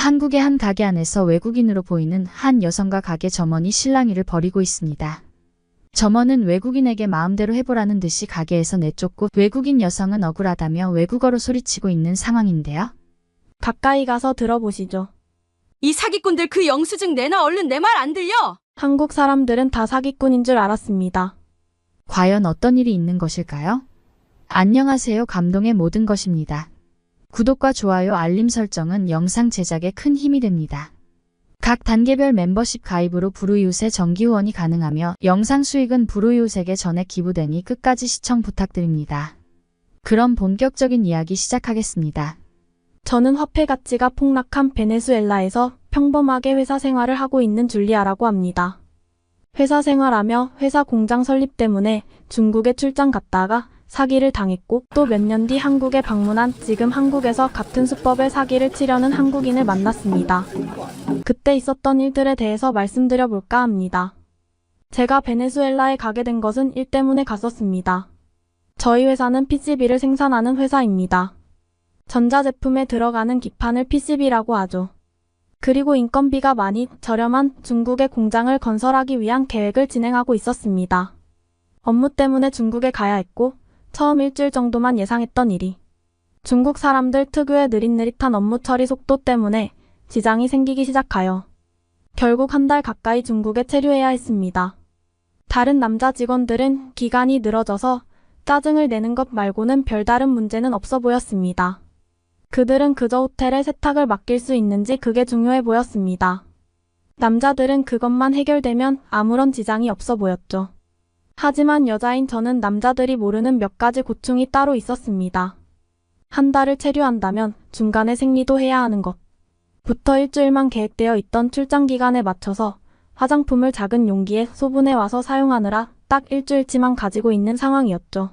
한국의 한 가게 안에서 외국인으로 보이는 한 여성과 가게 점원이 실랑이를 벌이고 있습니다. 점원은 외국인에게 마음대로 해보라는 듯이 가게에서 내쫓고 외국인 여성은 억울하다며 외국어로 소리치고 있는 상황인데요. 가까이 가서 들어보시죠. 이 사기꾼들 그 영수증 내놔 얼른 내 말 안 들려? 한국 사람들은 다 사기꾼인 줄 알았습니다. 과연 어떤 일이 있는 것일까요? 안녕하세요. 감동의 모든 것입니다. 구독과 좋아요, 알림 설정은 영상 제작에 큰 힘이 됩니다. 각 단계별 멤버십 가입으로 브루이웃의 정기 후원이 가능하며 영상 수익은 브루이웃에게 전액 기부되니 끝까지 시청 부탁드립니다. 그럼 본격적인 이야기 시작하겠습니다. 저는 화폐 가치가 폭락한 베네수엘라에서 평범하게 회사 생활을 하고 있는 줄리아라고 합니다. 회사 생활하며 회사 공장 설립 때문에 중국에 출장 갔다가 사기를 당했고 또 몇 년 뒤 한국에 방문한 지금 한국에서 같은 수법의 사기를 치려는 한국인을 만났습니다. 그때 있었던 일들에 대해서 말씀드려 볼까 합니다. 제가 베네수엘라에 가게 된 것은 일 때문에 갔었습니다. 저희 회사는 PCB를 생산하는 회사입니다. 전자제품에 들어가는 기판을 PCB라고 하죠. 그리고 인건비가 많이 저렴한 중국의 공장을 건설하기 위한 계획을 진행하고 있었습니다. 업무 때문에 중국에 가야 했고, 처음 일주일 정도만 예상했던 일이 중국 사람들 특유의 느릿느릿한 업무 처리 속도 때문에 지장이 생기기 시작하여 결국 한 달 가까이 중국에 체류해야 했습니다. 다른 남자 직원들은 기간이 늘어져서 짜증을 내는 것 말고는 별다른 문제는 없어 보였습니다. 그들은 그저 호텔에 세탁을 맡길 수 있는지 그게 중요해 보였습니다. 남자들은 그것만 해결되면 아무런 지장이 없어 보였죠. 하지만 여자인 저는 남자들이 모르는 몇 가지 고충이 따로 있었습니다. 한 달을 체류한다면 중간에 생리도 해야 하는 것. 부터 일주일만 계획되어 있던 출장 기간에 맞춰서 화장품을 작은 용기에 소분해 와서 사용하느라 딱 일주일치만 가지고 있는 상황이었죠.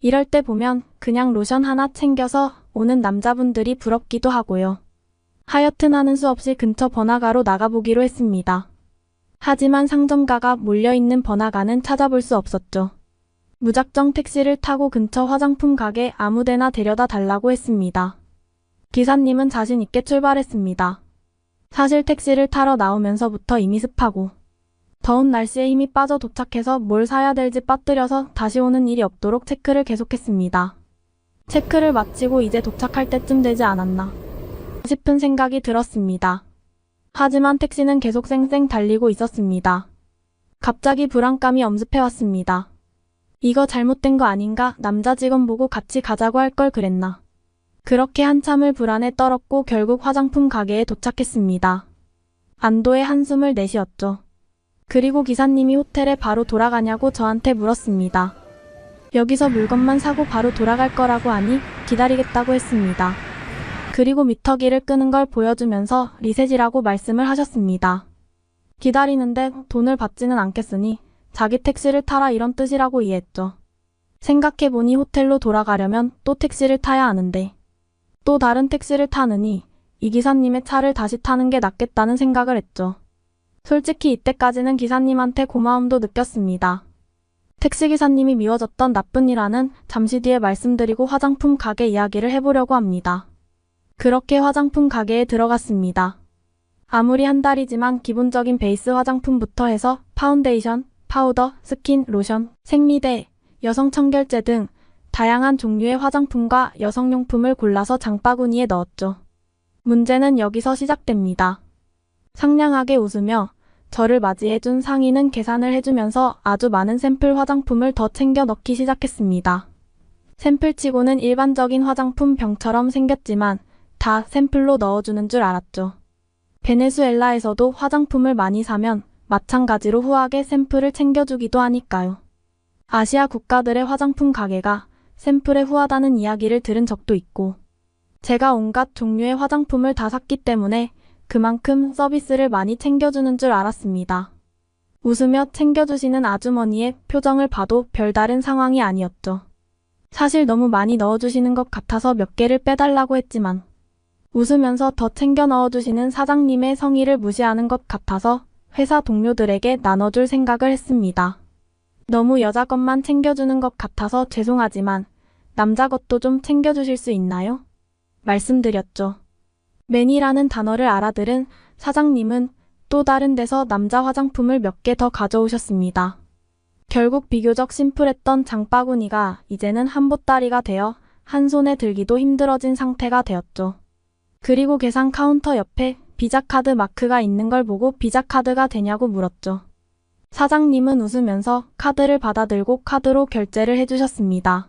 이럴 때 보면 그냥 로션 하나 챙겨서 오는 남자분들이 부럽기도 하고요. 하여튼 하는 수 없이 근처 번화가로 나가보기로 했습니다. 하지만 상점가가 몰려있는 번화가는 찾아볼 수 없었죠. 무작정 택시를 타고 근처 화장품 가게 아무데나 데려다 달라고 했습니다. 기사님은 자신 있게 출발했습니다. 사실 택시를 타러 나오면서부터 이미 습하고 더운 날씨에 힘이 빠져 도착해서 뭘 사야 될지 빠뜨려서 다시 오는 일이 없도록 체크를 계속했습니다. 체크를 마치고 이제 도착할 때쯤 되지 않았나 싶은 생각이 들었습니다. 하지만 택시는 계속 쌩쌩 달리고 있었습니다. 갑자기 불안감이 엄습해왔습니다. 이거 잘못된 거 아닌가 남자 직원 보고 같이 가자고 할 걸 그랬나. 그렇게 한참을 불안에 떨었고 결국 화장품 가게에 도착했습니다. 안도의 한숨을 내쉬었죠. 그리고 기사님이 호텔에 바로 돌아가냐고 저한테 물었습니다. 여기서 물건만 사고 바로 돌아갈 거라고 하니 기다리겠다고 했습니다. 그리고 미터기를 끄는 걸 보여주면서 리셋이라고 말씀을 하셨습니다. 기다리는데 돈을 받지는 않겠으니 자기 택시를 타라 이런 뜻이라고 이해했죠. 생각해보니 호텔로 돌아가려면 또 택시를 타야 하는데 또 다른 택시를 타느니 이 기사님의 차를 다시 타는 게 낫겠다는 생각을 했죠. 솔직히 이때까지는 기사님한테 고마움도 느꼈습니다. 택시기사님이 미워졌던 나쁜 일화는 잠시 뒤에 말씀드리고 화장품 가게 이야기를 해보려고 합니다. 그렇게 화장품 가게에 들어갔습니다. 아무리 한 달이지만 기본적인 베이스 화장품부터 해서 파운데이션, 파우더, 스킨, 로션, 생리대, 여성 청결제 등 다양한 종류의 화장품과 여성용품을 골라서 장바구니에 넣었죠. 문제는 여기서 시작됩니다. 상냥하게 웃으며 저를 맞이해준 상인은 계산을 해주면서 아주 많은 샘플 화장품을 더 챙겨 넣기 시작했습니다. 샘플치고는 일반적인 화장품 병처럼 생겼지만 다 샘플로 넣어주는 줄 알았죠. 베네수엘라에서도 화장품을 많이 사면 마찬가지로 후하게 샘플을 챙겨주기도 하니까요. 아시아 국가들의 화장품 가게가 샘플에 후하다는 이야기를 들은 적도 있고, 제가 온갖 종류의 화장품을 다 샀기 때문에 그만큼 서비스를 많이 챙겨주는 줄 알았습니다. 웃으며 챙겨주시는 아주머니의 표정을 봐도 별다른 상황이 아니었죠. 사실 너무 많이 넣어주시는 것 같아서 몇 개를 빼달라고 했지만, 웃으면서 더 챙겨 넣어주시는 사장님의 성의를 무시하는 것 같아서 회사 동료들에게 나눠줄 생각을 했습니다. 너무 여자 것만 챙겨주는 것 같아서 죄송하지만 남자 것도 좀 챙겨주실 수 있나요? 말씀드렸죠. 맨이라는 단어를 알아들은 사장님은 또 다른 데서 남자 화장품을 몇 개 더 가져오셨습니다. 결국 비교적 심플했던 장바구니가 이제는 한 보따리가 되어 한 손에 들기도 힘들어진 상태가 되었죠. 그리고 계산 카운터 옆에 비자카드 마크가 있는 걸 보고 비자카드가 되냐고 물었죠. 사장님은 웃으면서 카드를 받아들고 카드로 결제를 해주셨습니다.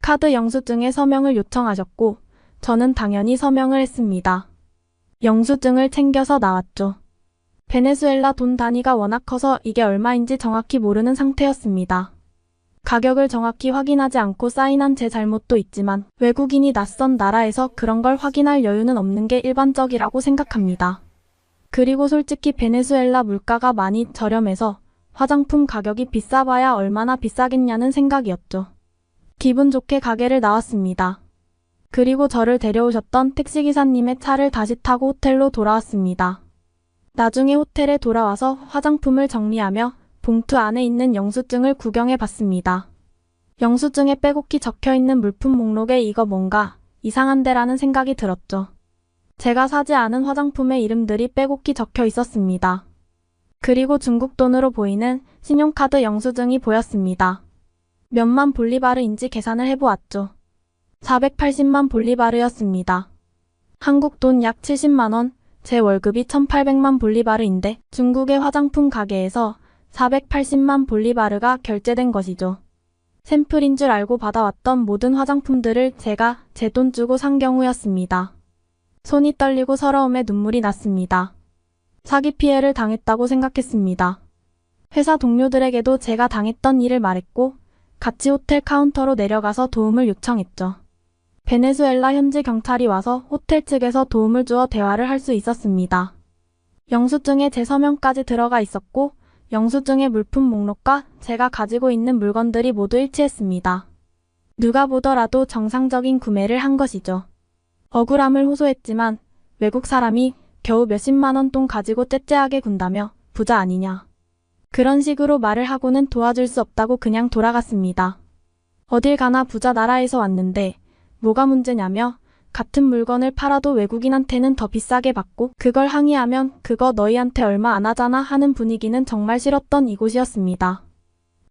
카드 영수증에 서명을 요청하셨고, 저는 당연히 서명을 했습니다. 영수증을 챙겨서 나왔죠. 베네수엘라 돈 단위가 워낙 커서 이게 얼마인지 정확히 모르는 상태였습니다. 가격을 정확히 확인하지 않고 사인한 제 잘못도 있지만 외국인이 낯선 나라에서 그런 걸 확인할 여유는 없는 게 일반적이라고 생각합니다. 그리고 솔직히 베네수엘라 물가가 많이 저렴해서 화장품 가격이 비싸봐야 얼마나 비싸겠냐는 생각이었죠. 기분 좋게 가게를 나왔습니다. 그리고 저를 데려오셨던 택시기사님의 차를 다시 타고 호텔로 돌아왔습니다. 나중에 호텔에 돌아와서 화장품을 정리하며 봉투 안에 있는 영수증을 구경해 봤습니다. 영수증에 빼곡히 적혀 있는 물품 목록에 이거 뭔가 이상한데라는 생각이 들었죠. 제가 사지 않은 화장품의 이름들이 빼곡히 적혀 있었습니다. 그리고 중국 돈으로 보이는 신용카드 영수증이 보였습니다. 몇만 볼리바르인지 계산을 해보았죠. 480만 볼리바르였습니다. 한국 돈 약 70만원, 제 월급이 1800만 볼리바르인데 중국의 화장품 가게에서 480만 볼리바르가 결제된 것이죠. 샘플인 줄 알고 받아왔던 모든 화장품들을 제가 제 돈 주고 산 경우였습니다. 손이 떨리고 서러움에 눈물이 났습니다. 사기 피해를 당했다고 생각했습니다. 회사 동료들에게도 제가 당했던 일을 말했고 같이 호텔 카운터로 내려가서 도움을 요청했죠. 베네수엘라 현지 경찰이 와서 호텔 측에서 도움을 주어 대화를 할 수 있었습니다. 영수증에 제 서명까지 들어가 있었고 영수증의 물품 목록과 제가 가지고 있는 물건들이 모두 일치했습니다. 누가 보더라도 정상적인 구매를 한 것이죠. 억울함을 호소했지만 외국 사람이 겨우 몇십만 원 돈 가지고 째째하게 군다며 부자 아니냐. 그런 식으로 말을 하고는 도와줄 수 없다고 그냥 돌아갔습니다. 어딜 가나 부자 나라에서 왔는데 뭐가 문제냐며 같은 물건을 팔아도 외국인한테는 더 비싸게 받고 그걸 항의하면 그거 너희한테 얼마 안 하잖아 하는 분위기는 정말 싫었던 이곳이었습니다.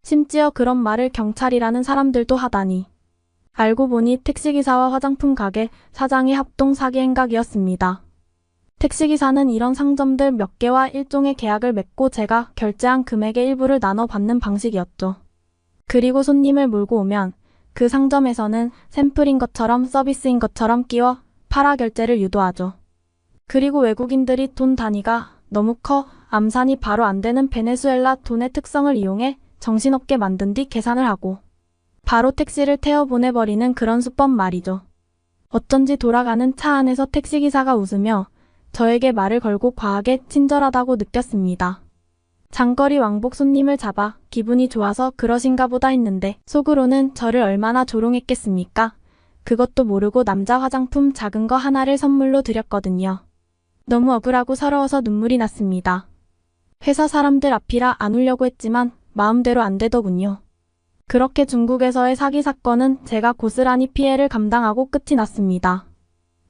심지어 그런 말을 경찰이라는 사람들도 하다니. 알고 보니 택시기사와 화장품 가게 사장의 합동 사기 행각이었습니다. 택시기사는 이런 상점들 몇 개와 일종의 계약을 맺고 제가 결제한 금액의 일부를 나눠 받는 방식이었죠. 그리고 손님을 몰고 오면 그 상점에서는 샘플인 것처럼 서비스인 것처럼 끼워 팔아 결제를 유도하죠. 그리고 외국인들이 돈 단위가 너무 커 암산이 바로 안 되는 베네수엘라 돈의 특성을 이용해 정신없게 만든 뒤 계산을 하고 바로 택시를 태워 보내버리는 그런 수법 말이죠. 어쩐지 돌아가는 차 안에서 택시기사가 웃으며 저에게 말을 걸고 과하게 친절하다고 느꼈습니다. 장거리 왕복 손님을 잡아 기분이 좋아서 그러신가 보다 했는데 속으로는 저를 얼마나 조롱했겠습니까? 그것도 모르고 남자 화장품 작은 거 하나를 선물로 드렸거든요. 너무 억울하고 서러워서 눈물이 났습니다. 회사 사람들 앞이라 안 울려고 했지만 마음대로 안 되더군요. 그렇게 중국에서의 사기 사건은 제가 고스란히 피해를 감당하고 끝이 났습니다.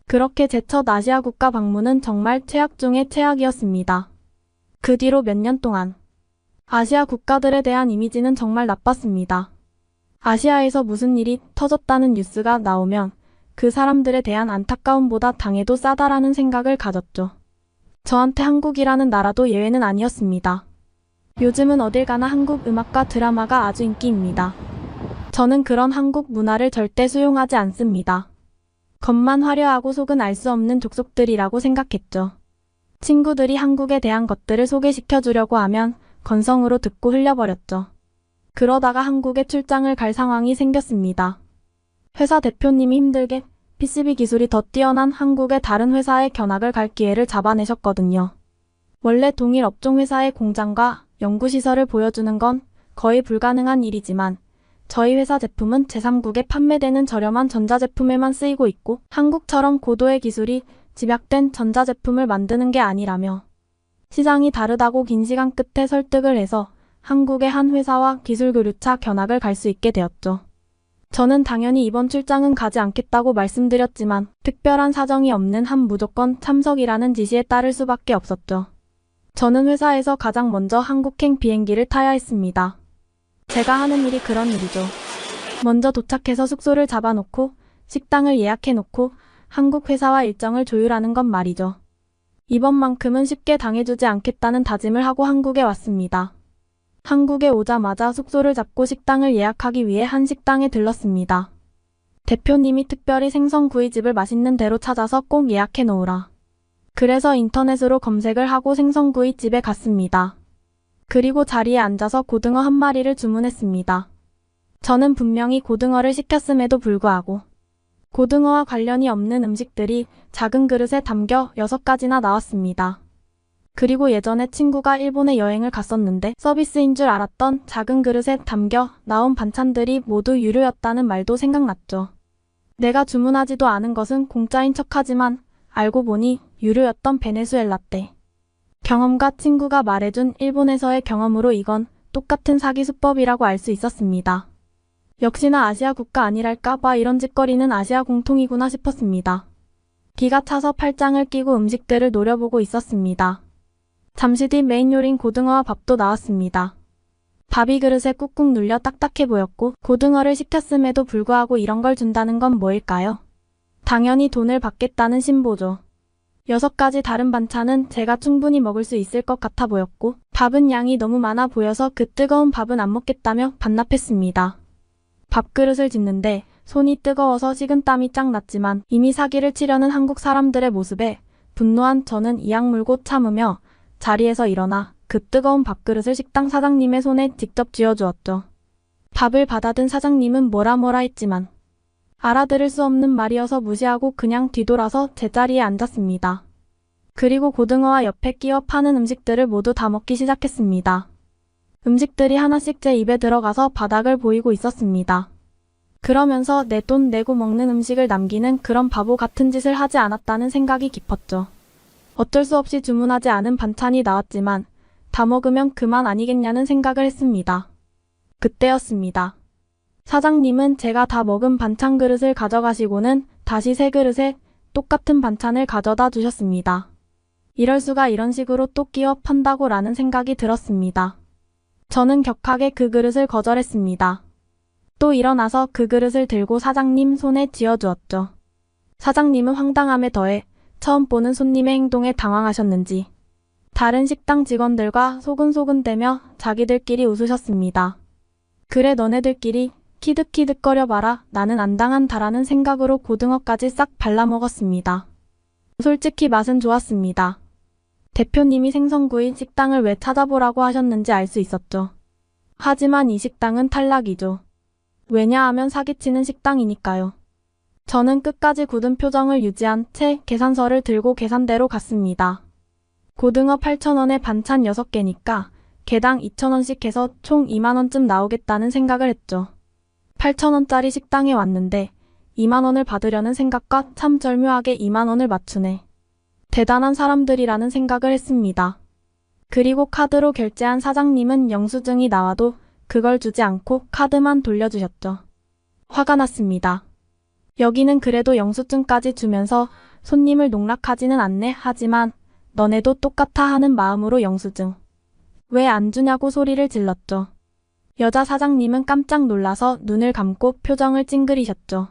그렇게 제첫 아시아 국가 방문은 정말 최악 중의 최악이었습니다. 그 뒤로 몇 년 동안 아시아 국가들에 대한 이미지는 정말 나빴습니다. 아시아에서 무슨 일이 터졌다는 뉴스가 나오면 그 사람들에 대한 안타까움보다 당해도 싸다라는 생각을 가졌죠. 저한테 한국이라는 나라도 예외는 아니었습니다. 요즘은 어딜 가나 한국 음악과 드라마가 아주 인기입니다. 저는 그런 한국 문화를 절대 수용하지 않습니다. 겉만 화려하고 속은 알 수 없는 족속들이라고 생각했죠. 친구들이 한국에 대한 것들을 소개시켜 주려고 하면 건성으로 듣고 흘려버렸죠. 그러다가 한국에 출장을 갈 상황이 생겼습니다. 회사 대표님이 힘들게 PCB 기술이 더 뛰어난 한국의 다른 회사에 견학을 갈 기회를 잡아내셨거든요. 원래 동일 업종 회사의 공장과 연구시설을 보여주는 건 거의 불가능한 일이지만 저희 회사 제품은 제3국에 판매되는 저렴한 전자제품에만 쓰이고 있고 한국처럼 고도의 기술이 집약된 전자제품을 만드는 게 아니라며 시장이 다르다고 긴 시간 끝에 설득을 해서 한국의 한 회사와 기술교류차 견학을 갈 수 있게 되었죠. 저는 당연히 이번 출장은 가지 않겠다고 말씀드렸지만 특별한 사정이 없는 한 무조건 참석이라는 지시에 따를 수밖에 없었죠. 저는 회사에서 가장 먼저 한국행 비행기를 타야 했습니다. 제가 하는 일이 그런 일이죠. 먼저 도착해서 숙소를 잡아놓고 식당을 예약해놓고 한국 회사와 일정을 조율하는 것 말이죠. 이번만큼은 쉽게 당해주지 않겠다는 다짐을 하고 한국에 왔습니다. 한국에 오자마자 숙소를 잡고 식당을 예약하기 위해 한 식당에 들렀습니다. 대표님이 특별히 생선구이집을 맛있는 대로 찾아서 꼭 예약해 놓으라. 그래서 인터넷으로 검색을 하고 생선구이집에 갔습니다. 그리고 자리에 앉아서 고등어 한 마리를 주문했습니다. 저는 분명히 고등어를 시켰음에도 불구하고 고등어와 관련이 없는 음식들이 작은 그릇에 담겨 6가지나 나왔습니다. 그리고 예전에 친구가 일본에 여행을 갔었는데 서비스인 줄 알았던 작은 그릇에 담겨 나온 반찬들이 모두 유료였다는 말도 생각났죠. 내가 주문하지도 않은 것은 공짜인 척하지만 알고 보니 유료였던 베네수엘라 때. 경험과 친구가 말해준 일본에서의 경험으로 이건 똑같은 사기 수법이라고 알 수 있었습니다. 역시나 아시아 국가 아니랄까봐 이런 짓거리는 아시아 공통이구나 싶었습니다. 기가 차서 팔짱을 끼고 음식들을 노려보고 있었습니다. 잠시 뒤 메인 요리인 고등어와 밥도 나왔습니다. 밥이 그릇에 꾹꾹 눌려 딱딱해 보였고 고등어를 시켰음에도 불구하고 이런 걸 준다는 건 뭐일까요? 당연히 돈을 받겠다는 신보죠. 여섯 가지 다른 반찬은 제가 충분히 먹을 수 있을 것 같아 보였고 밥은 양이 너무 많아 보여서 그 뜨거운 밥은 안 먹겠다며 반납했습니다. 밥그릇을 짓는데 손이 뜨거워서 식은땀이 짱 났지만 이미 사기를 치려는 한국 사람들의 모습에 분노한 저는 이악 물고 참으며 자리에서 일어나 그 뜨거운 밥그릇을 식당 사장님의 손에 직접 쥐어주었죠. 밥을 받아든 사장님은 뭐라 뭐라 했지만 알아들을 수 없는 말이어서 무시하고 그냥 뒤돌아서 제 자리에 앉았습니다. 그리고 고등어와 옆에 끼어 파는 음식들을 모두 다 먹기 시작했습니다. 음식들이 하나씩 제 입에 들어가서 바닥을 보이고 있었습니다. 그러면서 내 돈 내고 먹는 음식을 남기는 그런 바보 같은 짓을 하지 않았다는 생각이 깊었죠. 어쩔 수 없이 주문하지 않은 반찬이 나왔지만 다 먹으면 그만 아니겠냐는 생각을 했습니다. 그때였습니다. 사장님은 제가 다 먹은 반찬 그릇을 가져가시고는 다시 새 그릇에 똑같은 반찬을 가져다 주셨습니다. 이럴 수가 이런 식으로 또 끼어 판다고 라는 생각이 들었습니다. 저는 격하게 그 그릇을 거절했습니다. 또 일어나서 그 그릇을 들고 사장님 손에 쥐어주었죠. 사장님은 황당함에 더해 처음 보는 손님의 행동에 당황하셨는지 다른 식당 직원들과 소근소근대며 자기들끼리 웃으셨습니다. 그래 너네들끼리 키득키득거려 봐라 나는 안 당한다라는 생각으로 고등어까지 싹 발라먹었습니다. 솔직히 맛은 좋았습니다. 대표님이 생선구이 식당을 왜 찾아보라고 하셨는지 알 수 있었죠. 하지만 이 식당은 탈락이죠. 왜냐하면 사기치는 식당이니까요. 저는 끝까지 굳은 표정을 유지한 채 계산서를 들고 계산대로 갔습니다. 고등어 8,000원에 반찬 6개니까 개당 2,000원씩 해서 총 2만원쯤 나오겠다는 생각을 했죠. 8,000원짜리 식당에 왔는데 2만원을 받으려는 생각과 참 절묘하게 2만원을 맞추네. 대단한 사람들이라는 생각을 했습니다. 그리고 카드로 결제한 사장님은 영수증이 나와도 그걸 주지 않고 카드만 돌려주셨죠. 화가 났습니다. 여기는 그래도 영수증까지 주면서 손님을 농락하지는 않네 하지만 너네도 똑같아 하는 마음으로 영수증. 왜 안 주냐고 소리를 질렀죠. 여자 사장님은 깜짝 놀라서 눈을 감고 표정을 찡그리셨죠.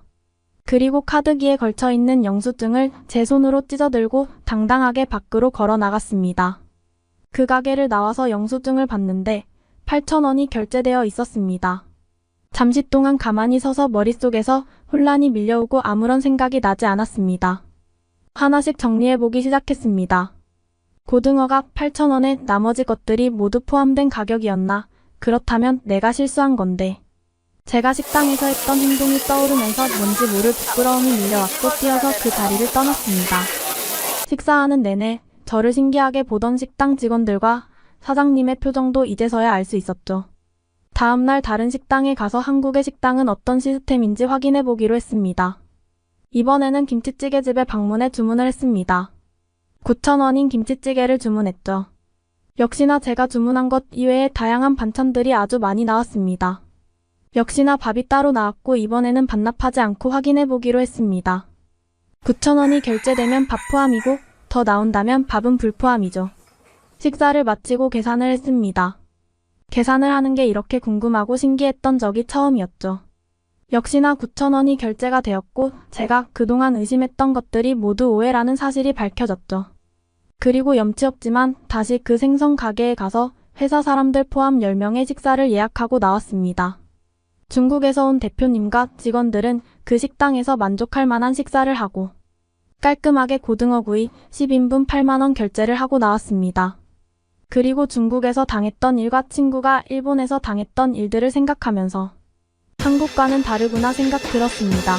그리고 카드기에 걸쳐 있는 영수증을 제 손으로 찢어들고 당당하게 밖으로 걸어 나갔습니다. 그 가게를 나와서 영수증을 봤는데 8,000원이 결제되어 있었습니다. 잠시 동안 가만히 서서 머릿속에서 혼란이 밀려오고 아무런 생각이 나지 않았습니다. 하나씩 정리해보기 시작했습니다. 고등어가 8,000원에 나머지 것들이 모두 포함된 가격이었나? 그렇다면 내가 실수한 건데. 제가 식당에서 했던 행동이 떠오르면서 뭔지 모를 부끄러움이 밀려왔고 뛰어서 그 자리를 떠났습니다. 식사하는 내내 저를 신기하게 보던 식당 직원들과 사장님의 표정도 이제서야 알 수 있었죠. 다음날 다른 식당에 가서 한국의 식당은 어떤 시스템인지 확인해 보기로 했습니다. 이번에는 김치찌개집에 방문해 주문을 했습니다. 9,000원인 김치찌개를 주문했죠. 역시나 제가 주문한 것 이외에 다양한 반찬들이 아주 많이 나왔습니다. 역시나 밥이 따로 나왔고 이번에는 반납하지 않고 확인해 보기로 했습니다. 9,000원이 결제되면 밥 포함이고 더 나온다면 밥은 불포함이죠. 식사를 마치고 계산을 했습니다. 계산을 하는 게 이렇게 궁금하고 신기했던 적이 처음이었죠. 역시나 9,000원이 결제가 되었고 제가 그동안 의심했던 것들이 모두 오해라는 사실이 밝혀졌죠. 그리고 염치 없지만 다시 그 생선 가게에 가서 회사 사람들 포함 10명의 식사를 예약하고 나왔습니다. 중국에서 온 대표님과 직원들은 그 식당에서 만족할 만한 식사를 하고 깔끔하게 고등어구이 10인분 8만원 결제를 하고 나왔습니다. 그리고 중국에서 당했던 일과 친구가 일본에서 당했던 일들을 생각하면서 한국과는 다르구나 생각 들었습니다.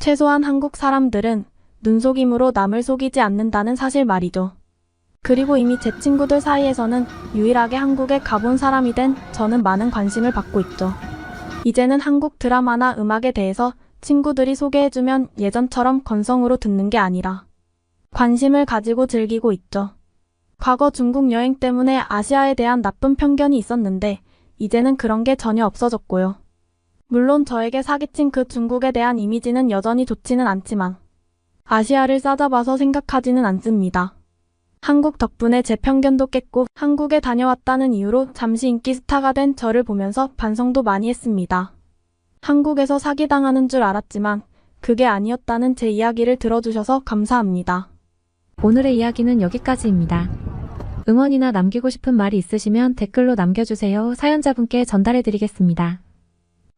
최소한 한국 사람들은 눈속임으로 남을 속이지 않는다는 사실 말이죠. 그리고 이미 제 친구들 사이에서는 유일하게 한국에 가본 사람이 된 저는 많은 관심을 받고 있죠. 이제는 한국 드라마나 음악에 대해서 친구들이 소개해주면 예전처럼 건성으로 듣는 게 아니라 관심을 가지고 즐기고 있죠. 과거 중국 여행 때문에 아시아에 대한 나쁜 편견이 있었는데 이제는 그런 게 전혀 없어졌고요. 물론 저에게 사기친 그 중국에 대한 이미지는 여전히 좋지는 않지만 아시아를 싸잡아서 생각하지는 않습니다. 한국 덕분에 제 편견도 깼고 한국에 다녀왔다는 이유로 잠시 인기 스타가 된 저를 보면서 반성도 많이 했습니다. 한국에서 사기당하는 줄 알았지만 그게 아니었다는 제 이야기를 들어주셔서 감사합니다. 오늘의 이야기는 여기까지입니다. 응원이나 남기고 싶은 말이 있으시면 댓글로 남겨주세요. 사연자분께 전달해드리겠습니다.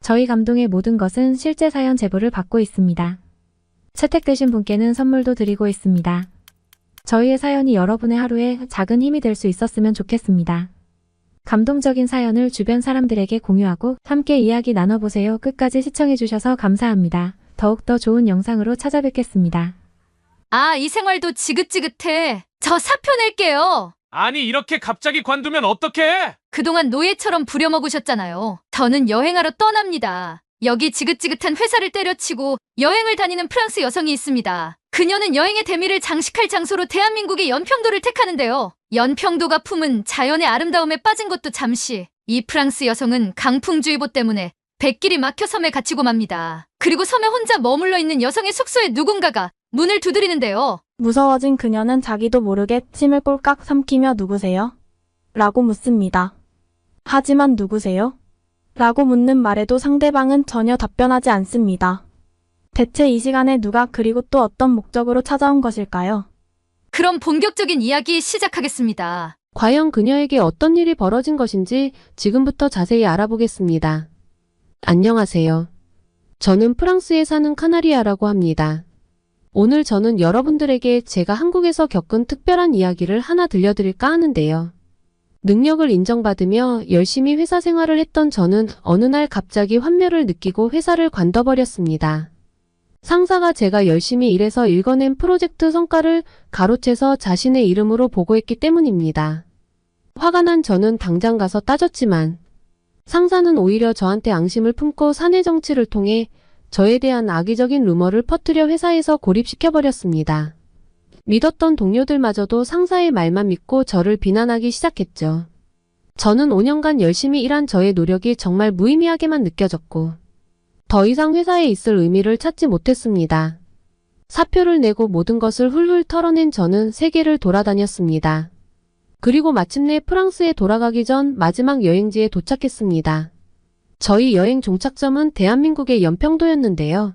저희 감동의 모든 것은 실제 사연 제보를 받고 있습니다. 채택되신 분께는 선물도 드리고 있습니다. 저희의 사연이 여러분의 하루에 작은 힘이 될 수 있었으면 좋겠습니다. 감동적인 사연을 주변 사람들에게 공유하고 함께 이야기 나눠보세요. 끝까지 시청해주셔서 감사합니다. 더욱더 좋은 영상으로 찾아뵙겠습니다. 아, 이 생활도 지긋지긋해. 저 사표 낼게요. 아니 이렇게 갑자기 관두면 어떡해? 그동안 노예처럼 부려먹으셨잖아요. 저는 여행하러 떠납니다. 여기 지긋지긋한 회사를 때려치고 여행을 다니는 프랑스 여성이 있습니다. 그녀는 여행의 대미를 장식할 장소로 대한민국의 연평도를 택하는데요. 연평도가 품은 자연의 아름다움에 빠진 것도 잠시. 이 프랑스 여성은 강풍주의보 때문에 백길이 막혀 섬에 갇히고 맙니다. 그리고 섬에 혼자 머물러 있는 여성의 숙소에 누군가가 문을 두드리는데요. 무서워진 그녀는 자기도 모르게 침을 꼴깍 삼키며 누구세요? 라고 묻습니다. 하지만 누구세요? 라고 묻는 말에도 상대방은 전혀 답변하지 않습니다. 대체 이 시간에 누가 그리고 또 어떤 목적으로 찾아온 것일까요? 그럼 본격적인 이야기 시작하겠습니다. 과연 그녀에게 어떤 일이 벌어진 것인지 지금부터 자세히 알아보겠습니다. 안녕하세요. 저는 프랑스에 사는 카나리아라고 합니다. 오늘 저는 여러분들에게 제가 한국에서 겪은 특별한 이야기를 하나 들려드릴까 하는데요. 능력을 인정받으며 열심히 회사 생활을 했던 저는 어느 날 갑자기 환멸을 느끼고 회사를 관둬버렸습니다. 상사가 제가 열심히 일해서 읽어낸 프로젝트 성과를 가로채서 자신의 이름으로 보고했기 때문입니다. 화가 난 저는 당장 가서 따졌지만 상사는 오히려 저한테 앙심을 품고 사내 정치를 통해 저에 대한 악의적인 루머를 퍼뜨려 회사에서 고립시켜버렸습니다. 믿었던 동료들마저도 상사의 말만 믿고 저를 비난하기 시작했죠. 저는 5년간 열심히 일한 저의 노력이 정말 무의미하게만 느껴졌고 더 이상 회사에 있을 의미를 찾지 못했습니다. 사표를 내고 모든 것을 훌훌 털어낸 저는 세계를 돌아다녔습니다. 그리고 마침내 프랑스에 돌아가기 전 마지막 여행지에 도착했습니다. 저희 여행 종착점은 대한민국의 연평도였는데요.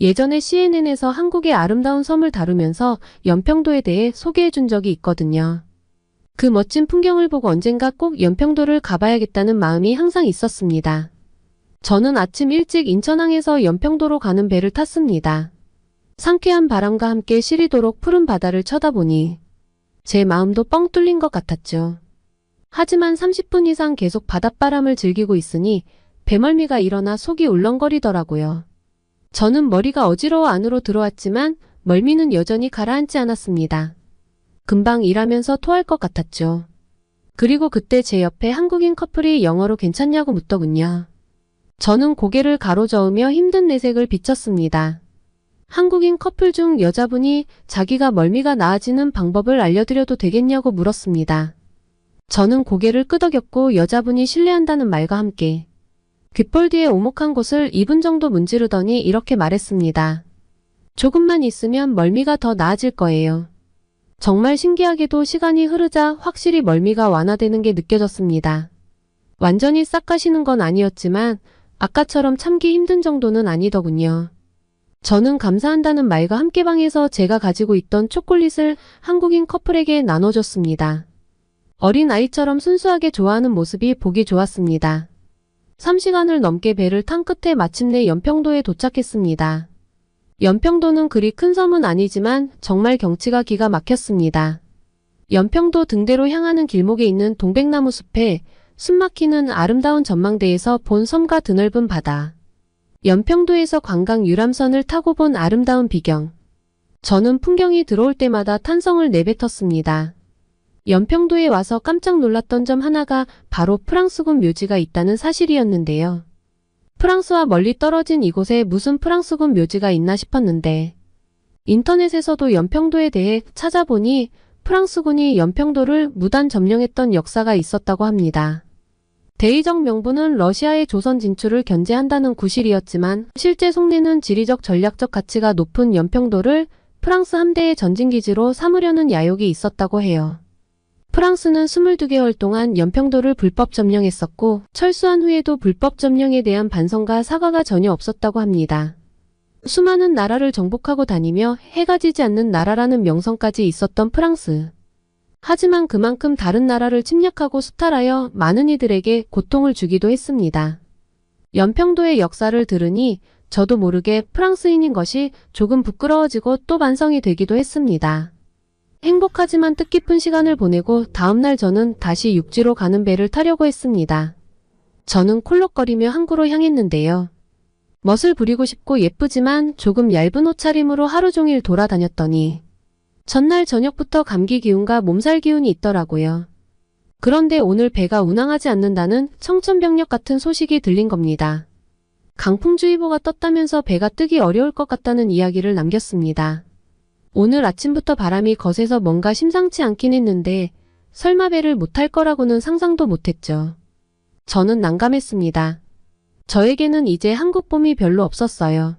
예전에 CNN에서 한국의 아름다운 섬을 다루면서 연평도에 대해 소개해 준 적이 있거든요. 그 멋진 풍경을 보고 언젠가 꼭 연평도를 가봐야겠다는 마음이 항상 있었습니다. 저는 아침 일찍 인천항에서 연평도로 가는 배를 탔습니다. 상쾌한 바람과 함께 시리도록 푸른 바다를 쳐다보니 제 마음도 뻥 뚫린 것 같았죠. 하지만 30분 이상 계속 바닷바람을 즐기고 있으니 배멀미가 일어나 속이 울렁거리더라고요. 저는 머리가 어지러워 안으로 들어왔지만 멀미는 여전히 가라앉지 않았습니다. 금방 일하면서 토할 것 같았죠. 그리고 그때 제 옆에 한국인 커플이 영어로 괜찮냐고 묻더군요. 저는 고개를 가로저으며 힘든 내색을 비쳤습니다. 한국인 커플 중 여자분이 자기가 멀미가 나아지는 방법을 알려드려도 되겠냐고 물었습니다. 저는 고개를 끄덕였고 여자분이 신뢰한다는 말과 함께 귓볼 뒤에 오목한 곳을 2분 정도 문지르더니 이렇게 말했습니다. 조금만 있으면 멀미가 더 나아질 거예요. 정말 신기하게도 시간이 흐르자 확실히 멀미가 완화되는 게 느껴졌습니다. 완전히 싹 가시는 건 아니었지만 아까처럼 참기 힘든 정도는 아니더군요. 저는 감사한다는 말과 함께 방에서 제가 가지고 있던 초콜릿을 한국인 커플에게 나눠줬습니다. 어린 아이처럼 순수하게 좋아하는 모습이 보기 좋았습니다. 3시간을 넘게 배를 탄 끝에 마침내 연평도에 도착했습니다. 연평도는 그리 큰 섬은 아니지만 정말 경치가 기가 막혔습니다. 연평도 등대로 향하는 길목에 있는 동백나무 숲에 숨막히는 아름다운 전망대에서 본 섬과 드넓은 바다. 연평도에서 관광 유람선을 타고 본 아름다운 비경. 저는 풍경이 들어올 때마다 탄성을 내뱉었습니다. 연평도에 와서 깜짝 놀랐던 점 하나가 바로 프랑스군 묘지가 있다는 사실이었는데요. 프랑스와 멀리 떨어진 이곳에 무슨 프랑스군 묘지가 있나 싶었는데, 인터넷에서도 연평도에 대해 찾아보니 프랑스군이 연평도를 무단 점령했던 역사가 있었다고 합니다. 대의적 명분은 러시아의 조선 진출을 견제한다는 구실이었지만 실제 속내는 지리적 전략적 가치가 높은 연평도를 프랑스 함대의 전진기지로 삼으려는 야욕이 있었다고 해요. 프랑스는 22개월 동안 연평도를 불법 점령했었고 철수한 후에도 불법 점령에 대한 반성과 사과가 전혀 없었다고 합니다. 수많은 나라를 정복하고 다니며 해가 지지 않는 나라라는 명성까지 있었던 프랑스. 하지만 그만큼 다른 나라를 침략하고 수탈하여 많은 이들에게 고통을 주기도 했습니다. 연평도의 역사를 들으니 저도 모르게 프랑스인인 것이 조금 부끄러워지고 또 반성이 되기도 했습니다. 행복하지만 뜻깊은 시간을 보내고 다음날 저는 다시 육지로 가는 배를 타려고 했습니다. 저는 콜록거리며 항구로 향했는데요. 멋을 부리고 싶고 예쁘지만 조금 얇은 옷차림으로 하루 종일 돌아다녔더니 전날 저녁부터 감기 기운과 몸살 기운이 있더라고요. 그런데 오늘 배가 운항하지 않는다는 청천벽력 같은 소식이 들린 겁니다. 강풍주의보가 떴다면서 배가 뜨기 어려울 것 같다는 이야기를 남겼습니다. 오늘 아침부터 바람이 거세서 뭔가 심상치 않긴 했는데 설마 배를 못탈 거라고는 상상도 못했죠. 저는 난감했습니다. 저에게는 이제 한국 봄이 별로 없었어요.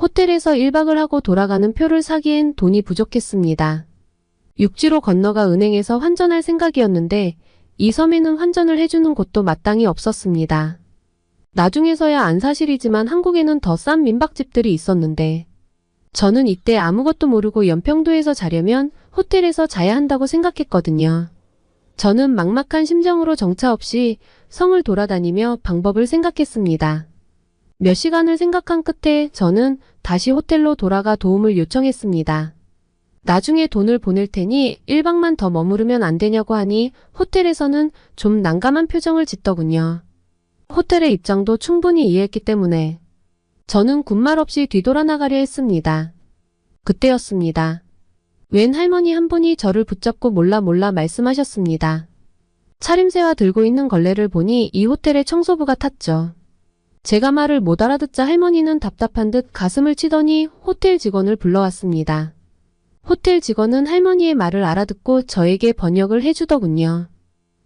호텔에서 1박을 하고 돌아가는 표를 사기엔 돈이 부족했습니다. 육지로 건너가 은행에서 환전할 생각이었는데 이 섬에는 환전을 해주는 곳도 마땅히 없었습니다. 나중에서야 안 사실이지만 한국에는 더 싼 민박집들이 있었는데 저는 이때 아무것도 모르고 연평도에서 자려면 호텔에서 자야 한다고 생각했거든요. 저는 막막한 심정으로 정차 없이 성을 돌아다니며 방법을 생각했습니다. 몇 시간을 생각한 끝에 저는 다시 호텔로 돌아가 도움을 요청했습니다. 나중에 돈을 보낼 테니 1박만 더 머무르면 안 되냐고 하니 호텔에서는 좀 난감한 표정을 짓더군요. 호텔의 입장도 충분히 이해했기 때문에 저는 군말 없이 뒤돌아 나가려 했습니다. 그때였습니다. 웬 할머니 한 분이 저를 붙잡고 몰라 몰라 말씀하셨습니다. 차림새와 들고 있는 걸레를 보니 이 호텔의 청소부가 탔죠. 제가 말을 못 알아듣자 할머니는 답답한 듯 가슴을 치더니 호텔 직원을 불러왔습니다. 호텔 직원은 할머니의 말을 알아듣고 저에게 번역을 해주더군요.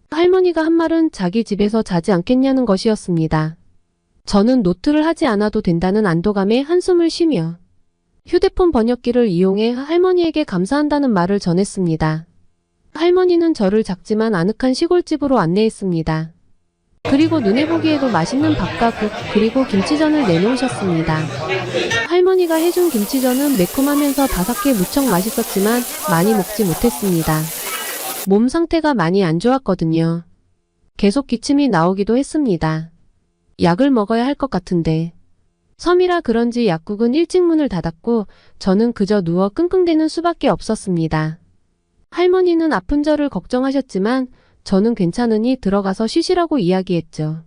할머니가 한 말은 자기 집에서 자지 않겠냐는 것이었습니다. 저는 노트를 하지 않아도 된다는 안도감에 한숨을 쉬며 휴대폰 번역기를 이용해 할머니에게 감사한다는 말을 전했습니다. 할머니는 저를 작지만 아늑한 시골집으로 안내했습니다. 그리고 눈에 보기에도 맛있는 밥과 국, 그리고 김치전을 내놓으셨습니다. 할머니가 해준 김치전은 매콤하면서 바삭해 무척 맛있었지만 많이 먹지 못했습니다. 몸 상태가 많이 안 좋았거든요. 계속 기침이 나오기도 했습니다. 약을 먹어야 할 것 같은데. 섬이라 그런지 약국은 일찍 문을 닫았고 저는 그저 누워 끙끙대는 수밖에 없었습니다. 할머니는 아픈 저를 걱정하셨지만 저는 괜찮으니 들어가서 쉬시라고 이야기했죠.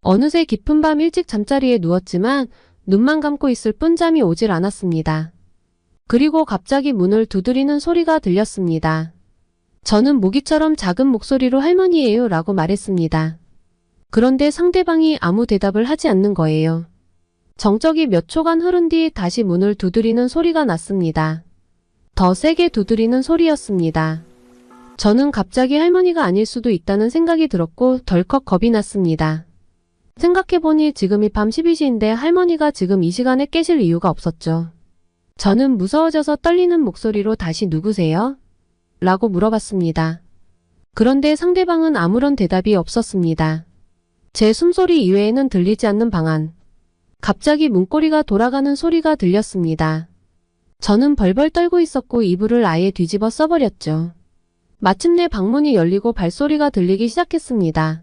어느새 깊은 밤 일찍 잠자리에 누웠지만 눈만 감고 있을 뿐 잠이 오질 않았습니다. 그리고 갑자기 문을 두드리는 소리가 들렸습니다. 저는 모기처럼 작은 목소리로 할머니예요 라고 말했습니다. 그런데 상대방이 아무 대답을 하지 않는 거예요. 정적이 몇 초간 흐른 뒤 다시 문을 두드리는 소리가 났습니다. 더 세게 두드리는 소리였습니다. 저는 갑자기 할머니가 아닐 수도 있다는 생각이 들었고 덜컥 겁이 났습니다. 생각해보니 지금이 밤 12시인데 할머니가 지금 이 시간에 깨실 이유가 없었죠. 저는 무서워져서 떨리는 목소리로 다시 누구세요? 라고 물어봤습니다. 그런데 상대방은 아무런 대답이 없었습니다. 제 숨소리 이외에는 들리지 않는 방안. 갑자기 문고리가 돌아가는 소리가 들렸습니다. 저는 벌벌 떨고 있었고 이불을 아예 뒤집어 써버렸죠. 마침내 방문이 열리고 발소리가 들리기 시작했습니다.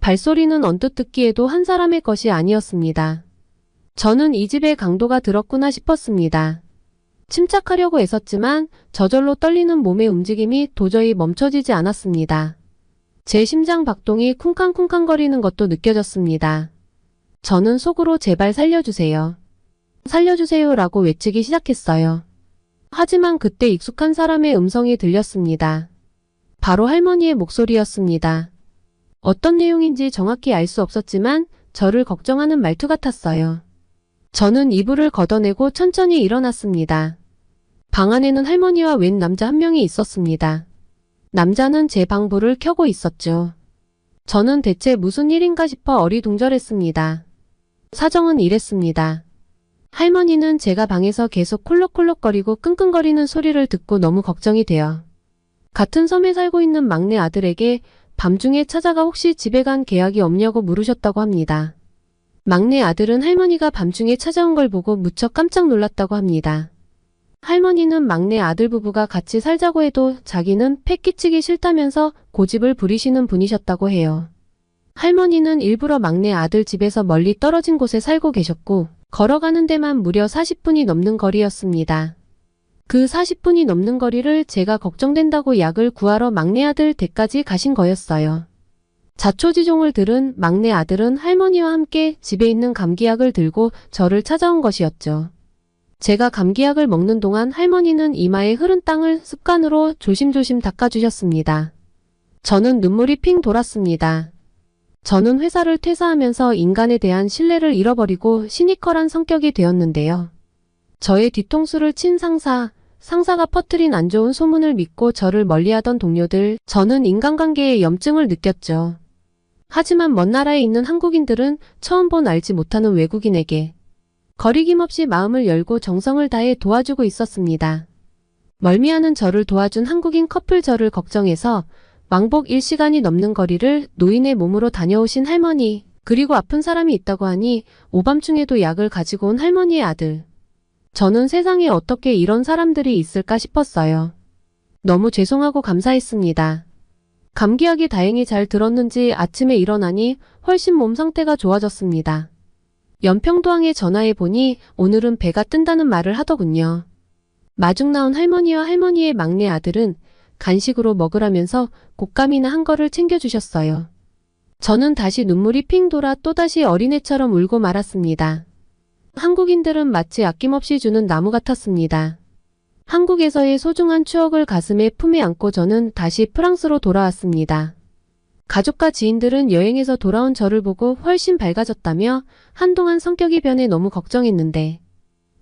발소리는 언뜻 듣기에도 한 사람의 것이 아니었습니다. 저는 이 집에 강도가 들었구나 싶었습니다. 침착하려고 애썼지만 저절로 떨리는 몸의 움직임이 도저히 멈춰지지 않았습니다. 제 심장 박동이 쿵쾅쿵쾅거리는 것도 느껴졌습니다. 저는 속으로 제발 살려주세요. 살려주세요라고 외치기 시작했어요. 하지만 그때 익숙한 사람의 음성이 들렸습니다. 바로 할머니의 목소리였습니다. 어떤 내용인지 정확히 알 수 없었지만 저를 걱정하는 말투 같았어요. 저는 이불을 걷어내고 천천히 일어났습니다. 방 안에는 할머니와 웬 남자 한 명이 있었습니다. 남자는 제 방불을 켜고 있었죠. 저는 대체 무슨 일인가 싶어 어리둥절했습니다. 사정은 이랬습니다. 할머니는 제가 방에서 계속 콜록콜록거리고 끙끙거리는 소리를 듣고 너무 걱정이 돼요. 같은 섬에 살고 있는 막내 아들에게 밤중에 찾아가 혹시 집에 간 계약이 없냐고 물으셨다고 합니다. 막내 아들은 할머니가 밤중에 찾아온 걸 보고 무척 깜짝 놀랐다고 합니다. 할머니는 막내 아들 부부가 같이 살자고 해도 자기는 패 끼치기 싫다면서 고집을 부리시는 분이셨다고 해요. 할머니는 일부러 막내 아들 집에서 멀리 떨어진 곳에 살고 계셨고, 걸어가는 데만 무려 40분이 넘는 거리였습니다. 그 40분이 넘는 거리를 제가 걱정된다고 약을 구하러 막내 아들 댁까지 가신 거였어요. 자초지종을 들은 막내 아들은 할머니와 함께 집에 있는 감기약을 들고 저를 찾아온 것이었죠. 제가 감기약을 먹는 동안 할머니는 이마에 흐른 땅을 습관으로 조심조심 닦아주셨습니다. 저는 눈물이 핑 돌았습니다. 저는 회사를 퇴사하면서 인간에 대한 신뢰를 잃어버리고 시니컬한 성격이 되었는데요. 저의 뒤통수를 친 상사, 상사가 퍼뜨린 안 좋은 소문을 믿고 저를 멀리하던 동료들, 저는 인간관계에 염증을 느꼈죠. 하지만 먼 나라에 있는 한국인들은 처음 본 알지 못하는 외국인에게 거리낌 없이 마음을 열고 정성을 다해 도와주고 있었습니다. 멀미하는 저를 도와준 한국인 커플 저를 걱정해서 왕복 1시간이 넘는 거리를 노인의 몸으로 다녀오신 할머니, 그리고 아픈 사람이 있다고 하니 오밤중에도 약을 가지고 온 할머니의 아들. 저는 세상에 어떻게 이런 사람들이 있을까 싶었어요. 너무 죄송하고 감사했습니다. 감기약이 다행히 잘 들었는지 아침에 일어나니 훨씬 몸 상태가 좋아졌습니다. 연평도항에 전화해 보니 오늘은 배가 뜬다는 말을 하더군요. 마중 나온 할머니와 할머니의 막내 아들은 간식으로 먹으라면서 곶감이나 한 거를 챙겨주셨어요. 저는 다시 눈물이 핑 돌아 또다시 어린애처럼 울고 말았습니다. 한국인들은 마치 아낌없이 주는 나무 같았습니다. 한국에서의 소중한 추억을 가슴에 품에 안고 저는 다시 프랑스로 돌아왔습니다. 가족과 지인들은 여행에서 돌아온 저를 보고 훨씬 밝아졌다며 한동안 성격이 변해 너무 걱정했는데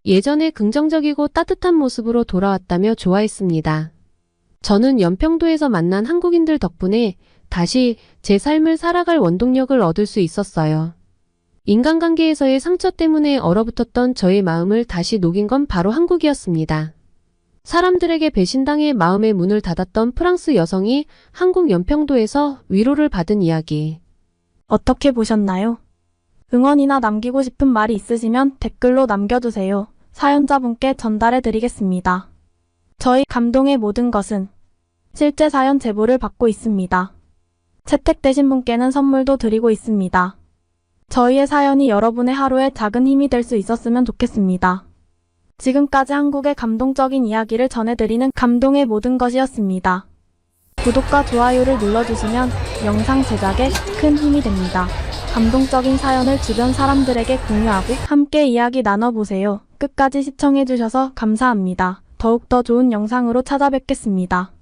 예전에 긍정적이고 따뜻한 모습으로 돌아왔다며 좋아했습니다. 저는 연평도에서 만난 한국인들 덕분에 다시 제 삶을 살아갈 원동력을 얻을 수 있었어요. 인간관계에서의 상처 때문에 얼어붙었던 저의 마음을 다시 녹인 건 바로 한국이었습니다. 사람들에게 배신당해 마음의 문을 닫았던 프랑스 여성이 한국 연평도에서 위로를 받은 이야기. 어떻게 보셨나요? 응원이나 남기고 싶은 말이 있으시면 댓글로 남겨주세요. 사연자분께 전달해 드리겠습니다. 저희 감동의 모든 것은 실제 사연 제보를 받고 있습니다. 채택되신 분께는 선물도 드리고 있습니다. 저희의 사연이 여러분의 하루에 작은 힘이 될 수 있었으면 좋겠습니다. 지금까지 한국의 감동적인 이야기를 전해드리는 감동의 모든 것이었습니다. 구독과 좋아요를 눌러주시면 영상 제작에 큰 힘이 됩니다. 감동적인 사연을 주변 사람들에게 공유하고 함께 이야기 나눠보세요. 끝까지 시청해주셔서 감사합니다. 더욱더 좋은 영상으로 찾아뵙겠습니다.